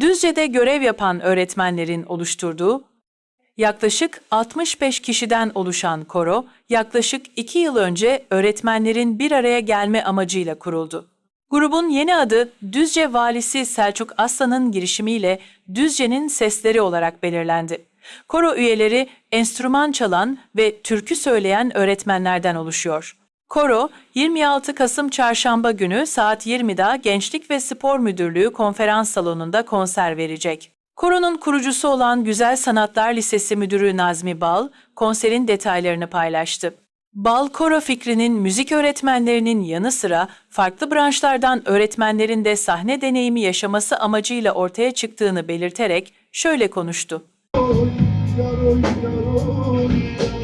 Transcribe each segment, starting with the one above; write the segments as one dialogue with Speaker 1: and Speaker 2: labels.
Speaker 1: Düzce'de görev yapan öğretmenlerin oluşturduğu yaklaşık 65 kişiden oluşan koro, yaklaşık 2 yıl önce öğretmenlerin bir araya gelme amacıyla kuruldu. Grubun yeni adı Düzce Valisi Selçuk Aslan'ın girişimiyle Düzce'nin sesleri olarak belirlendi. Koro üyeleri enstrüman çalan ve türkü söyleyen öğretmenlerden oluşuyor. Koro, 26 Kasım Çarşamba günü saat 20'da Gençlik ve Spor Müdürlüğü konferans salonunda konser verecek. Koro'nun kurucusu olan Güzel Sanatlar Lisesi Müdürü Nazmi Bal, konserin detaylarını paylaştı. Bal Koro fikrinin müzik öğretmenlerinin yanı sıra farklı branşlardan öğretmenlerin de sahne deneyimi yaşaması amacıyla ortaya çıktığını belirterek şöyle konuştu.
Speaker 2: Yaroy, yaroy, Ben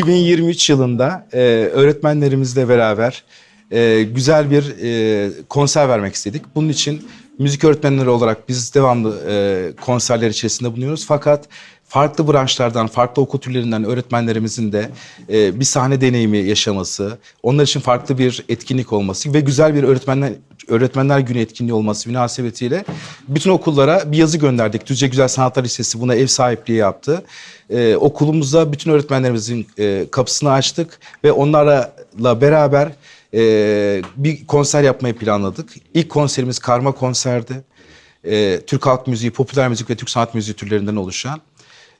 Speaker 3: 2023 yılında e, öğretmenlerimizle beraber e, güzel bir e, konser vermek istedik. Bunun için müzik öğretmenleri olarak biz devamlı e, konserler içerisinde bulunuyoruz. Fakat farklı branşlardan, farklı okul türlerinden öğretmenlerimizin de e, bir sahne deneyimi yaşaması, onlar için farklı bir etkinlik olması ve güzel bir öğretmenler Öğretmenler Günü etkinliği olması münasebetiyle bütün okullara bir yazı gönderdik. Düzce Güzel Sanatlar Lisesi buna ev sahipliği yaptı. Ee, okulumuzda bütün öğretmenlerimizin e, kapısını açtık ve onlarla beraber e, bir konser yapmayı planladık. İlk konserimiz karma konserdi. E, Türk halk müziği, popüler müzik ve Türk sanat müziği türlerinden oluşan.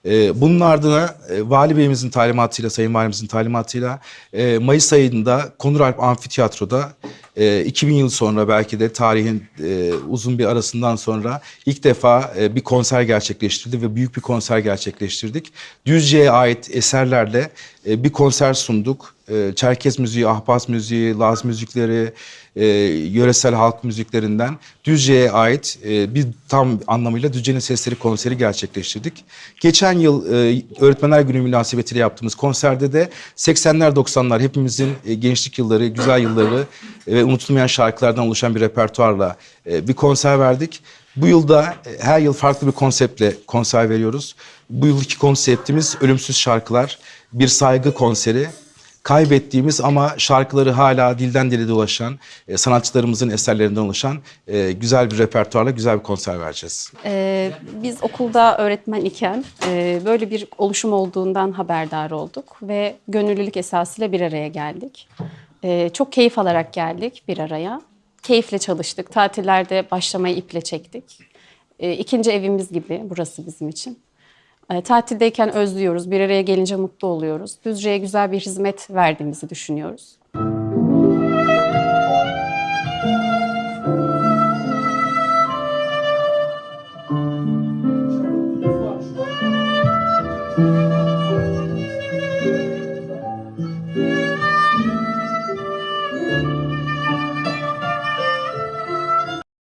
Speaker 3: Ee, bunun ardına e, Vali Bey'imizin talimatıyla, Sayın Valimizin talimatıyla e, Mayıs ayında Konuralp Amfiteyatro'da e, 2000 yıl sonra belki de tarihin e, uzun bir arasından sonra ilk defa e, bir konser gerçekleştirdi ve büyük bir konser gerçekleştirdik. Düzce'ye ait eserlerle e, bir konser sunduk. E, Çerkez müziği, Ahbaz müziği, Laz müzikleri, e, yöresel halk müziklerinden Düzce'ye ait e, bir tam anlamıyla Düzce'nin Sesleri konseri gerçekleştirdik. Geçen yıl e, Öğretmenler Günü münasebetiyle yaptığımız konserde de 80'ler 90'lar hepimizin e, gençlik yılları, güzel yılları ve unutulmayan şarkılardan oluşan bir repertuarla e, bir konser verdik. Bu yılda e, her yıl farklı bir konseptle konser veriyoruz. Bu yılki konseptimiz Ölümsüz Şarkılar, bir saygı konseri kaybettiğimiz ama şarkıları hala dilden dile dolaşan e, sanatçılarımızın eserlerinden oluşan güzel bir repertuarla güzel bir konser vereceğiz.
Speaker 4: Ee, biz okulda öğretmen iken böyle bir oluşum olduğundan haberdar olduk ve gönüllülük esasıyla bir araya geldik. Ee, çok keyif alarak geldik bir araya. Keyifle çalıştık. Tatillerde başlamayı iple çektik. Ee, ikinci evimiz gibi burası bizim için. Ee, tatildeyken özlüyoruz. Bir araya gelince mutlu oluyoruz. Düzce'ye güzel bir hizmet verdiğimizi düşünüyoruz.